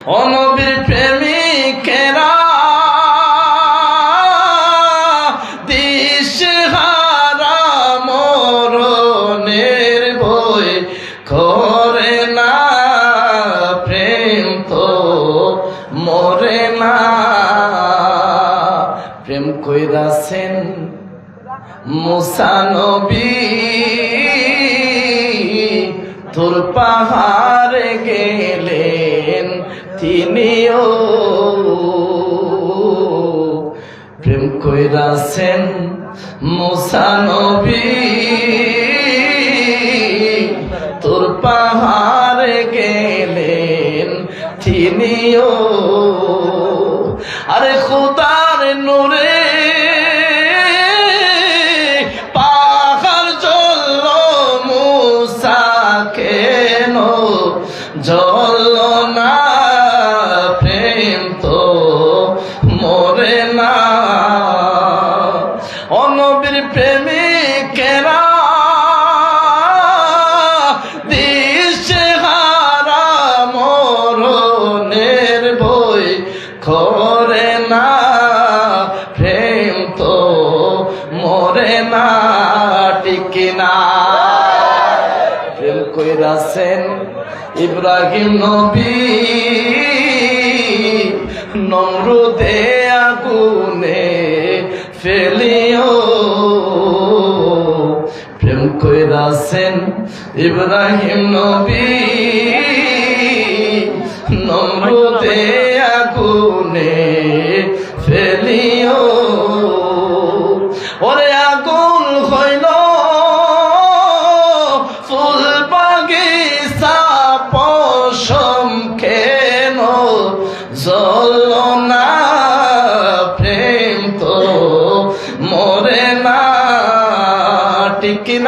অনবীর প্রেমিকেরা দিশহারা মরণের বই করে না, প্রেম তো মরে না। প্রেম কইরাছেন মুসানবী, তোর পাহাড়ে গেলেন তিনিও প্রেম কইরাছেন মুসানবী তোর পাহাড়ে গেলেন তিনিও। আরে খুদার নূরে করে না, প্রেম তো মরে না টিকে না। প্রেম কইরাছেন ইব্রাহিম নবী, নমরুদে আগুনে ফেলিও। প্রেম কইরাছেন ইব্রাহিম নবী, নমরুদে আগুনে ফেলিও। ওরে আগুন হইল। ফুল বাগিচা পশম কেন জল না? প্রেম তো মরে না। টিকি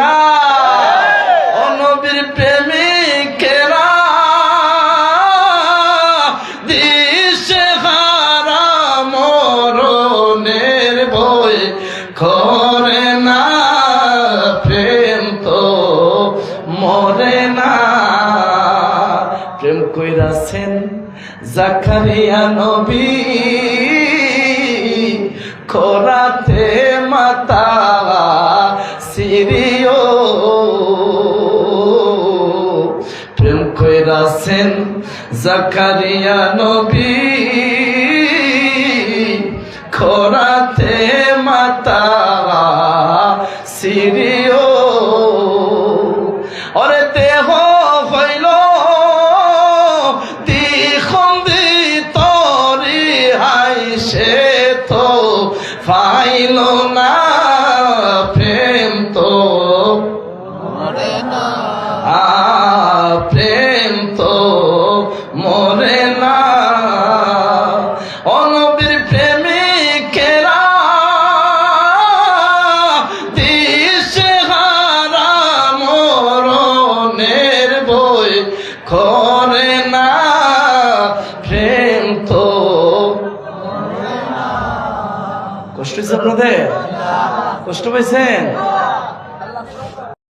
মরে না। প্রেম কইরাছেন জাকারিয়া নবী, খোরাতে মাতা সিরিও প্রেম কইরাছেন জাকারিয়া নবী, খোরাতে মাতা সিরিও ফাইল না প্রেম তো। আ প্রেম তো মরে না। অনবীর প্রেমিকেরা দিশেহারা মরণের বই করে কষ্ট হয়েছে আপনাদের? কষ্ট পেয়েছেন